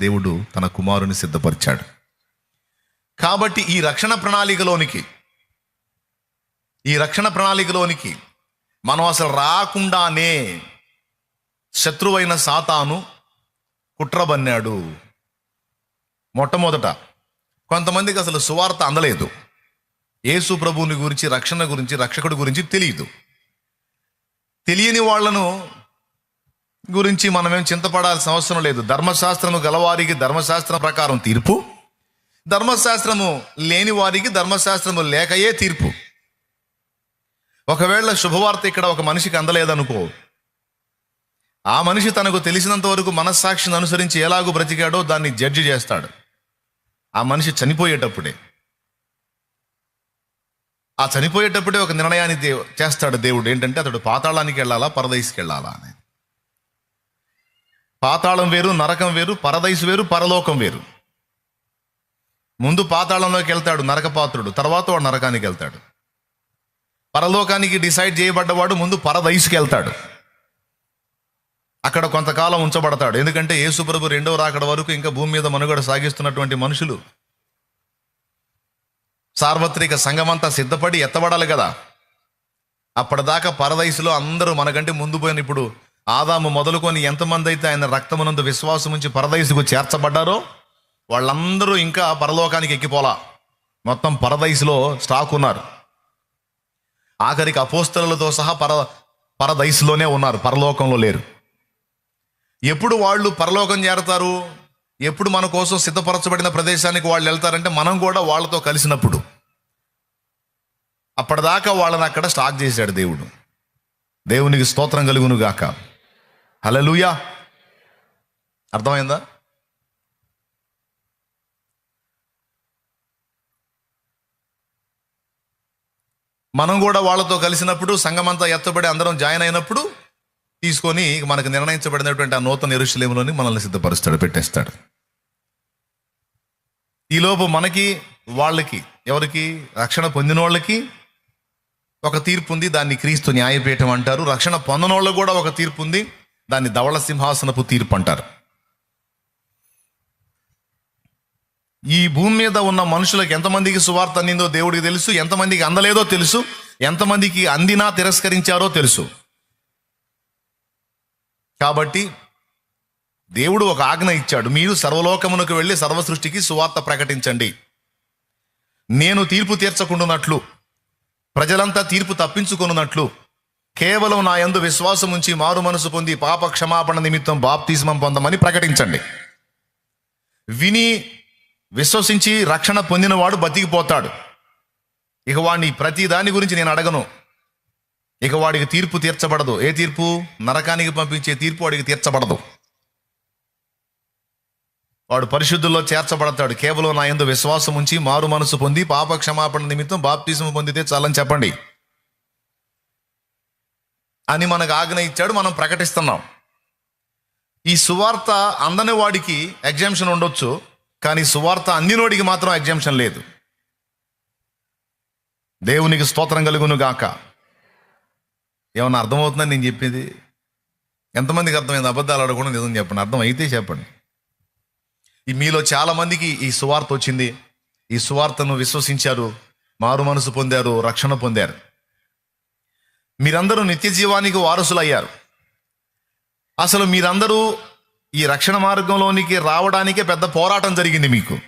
దేవుడు తన కుమారుని సిద్ధపరిచాడు. కాబట్టి ఈ రక్షణ ప్రణాళికలోనికి ఈ రక్షణ ప్రణాళికలోనికి మనం అసలు రాకుండానే శత్రువైన సాతాను కుట్రబన్నాడు మొట్టమొదట కొంతమందికి అసలు సువార్త అందలేదు. యేసు ప్రభువుని గురించి రక్షణ గురించి రక్షకుడి గురించి తెలియదు. తెలియని వాళ్ళను గురించి మనమేం చింతపడాల్సిన అవసరం లేదు. ధర్మశాస్త్రము గలవారికి ధర్మశాస్త్రం ప్రకారం తీర్పు. ధర్మశాస్త్రము లేని వారికి ధర్మశాస్త్రము లేకయే తీర్పు. ఒకవేళ శుభవార్త ఇక్కడ ఒక మనిషికి అందలేదనుకో ఆ మనిషి తనకు తెలిసినంత వరకు మనస్సాక్షిని అనుసరించి ఎలాగూ బ్రతికాడో దాన్ని జడ్జి చేస్తాడు. ఆ మనిషి చనిపోయేటప్పుడే. ఆ చనిపోయేటప్పుడే ఒక నిర్ణయాన్ని దేవు చేస్తాడు దేవుడు. ఏంటంటే అతడు పాతాళానికి వెళ్ళాలా పరదైస్కి వెళ్ళాలా అని పాతాళం వేరు నరకం వేరు పరదైసు వేరు పరలోకం వేరు. ముందు పాతాళంలోకి వెళ్తాడు నరకపాత్రుడు తర్వాత వాడు నరకానికి వెళ్తాడు. పరలోకానికి డిసైడ్ చేయబడ్డవాడు ముందు పరదైసుకి వెళ్తాడు. అక్కడ కొంతకాలం ఉంచబడతాడు. ఎందుకంటే యేసుప్రభు రెండవ రాకడ వరకు ఇంకా భూమి మీద మనుగడ సాగిస్తున్నటువంటి మనుషులు సార్వత్రిక సంఘమంతా సిద్ధపడి ఎత్తబడాలి కదా. అప్పటిదాకా పరదైసులో అందరూ మనకంటే ముందు పోయిన ఇప్పుడు ఆదాము మొదలుకొని ఎంతమంది అయితే ఆయన రక్తమునందు విశ్వాసం ఉంచి పరదైసుకు చేర్చబడ్డారో వాళ్ళందరూ ఇంకా పరలోకానికి ఎక్కిపోలా. మొత్తం పరదైసులో స్టాక్ ఉన్నారు. ఆఖరికి అపోస్తలతో సహా పర పరదైసులోనే ఉన్నారు పరలోకంలో లేరు. ఎప్పుడు వాళ్ళు పరలోకం చేరతారు? ఎప్పుడు మన కోసం సిద్ధపరచబడిన ప్రదేశానికి వాళ్ళు వెళ్తారంటే మనం కూడా వాళ్ళతో కలిసినప్పుడు. అప్పటిదాకా వాళ్ళని అక్కడ స్టాక్ చేశాడు దేవుడు. దేవునికి స్తోత్రం కలుగును గాక హలలుయా అర్థమైందా? మనం కూడా వాళ్ళతో కలిసినప్పుడు సంఘమంతా ఎత్తబడి అందరం జాయిన్ అయినప్పుడు తీసుకొని మనకు నిర్ణయించబడినటువంటి ఆ నూతన ఎరుశలేములోని మనల్ని సిద్ధపరుస్తాడు పెట్టేస్తాడు. ఈలోపు మనకి వాళ్ళకి ఎవరికి రక్షణ పొందిన వాళ్ళకి ఒక తీర్పు ఉంది. దాన్ని క్రీస్తు న్యాయపీఠం అంటారు. రక్షణ పొందిన వాళ్ళకు కూడా ఒక తీర్పు ఉంది. దాన్ని ధవళ సింహాసనపు తీర్పు అంటారు. ఈ భూమి మీద ఉన్న మనుషులకు ఎంతమందికి సువార్త అందిందో దేవుడికి తెలుసు ఎంతమందికి అందలేదో తెలుసు ఎంతమందికి అందినా తిరస్కరించారో తెలుసు. కాబట్టి దేవుడు ఒక ఆజ్ఞ ఇచ్చాడు మీరు సర్వలోకమునకు వెళ్ళి సర్వ సృష్టికి సువార్త ప్రకటించండి. నేను తీర్పు తీర్చకుండానట్లు ప్రజలంతా తీర్పు తప్పించుకొనున్నట్లు కేవలం నా యందు విశ్వాసం ఉంచి మారు మనసు పొంది పాప క్షమాపణ నిమిత్తం బాప్తిజమం పొందమని ప్రకటించండి. విని విశ్వసించి రక్షణ పొందినవాడు బతికిపోతాడు. ఇక వాడిని ప్రతి దాని గురించి నేను అడగను. ఇక వాడికి తీర్పు తీర్చబడదు. ఏ తీర్పు? నరకానికి పంపించే తీర్పు వాడికి తీర్చబడదు. వాడు పరిశుద్ధుల్లో చేర్చబడతాడు. కేవలం నా ఎందు విశ్వాసం ఉంచి మారు మనసు పొంది పాప క్షమాపణ నిమిత్తం బాప్తిజం పొందితే చాలని చెప్పండి. అని మనకు ఆజ్ఞ ఇచ్చాడు మనం ప్రకటిస్తున్నాం. ఈ సువార్త అందని వాడికి ఎగ్జామ్షన్ ఉండొచ్చు కానీ సువార్త అందినోడికి మాత్రం ఎగ్జామ్షన్ లేదు. దేవునికి స్తోత్రం కలుగును గాక. ఏమన్నా అర్థమవుతుందని నేను చెప్పేది? ఎంతమందికి అర్థమైంది? అబద్ధాలు అడగకుండా నిజం చెప్పండి. అర్థం అయితే చెప్పండి. ఈ మీలో చాలామందికి ఈ సువార్త వచ్చింది. ఈ సువార్తను విశ్వసించారు మారు మనసు పొందారు రక్షణ పొందారు. మీరందరూ నిత్య జీవానికి వారసులయ్యారు. అసలు మీరందరూ ఈ రక్షణ మార్గంలోనికి రావడానికే పెద్ద పోరాటం జరిగింది మీకు.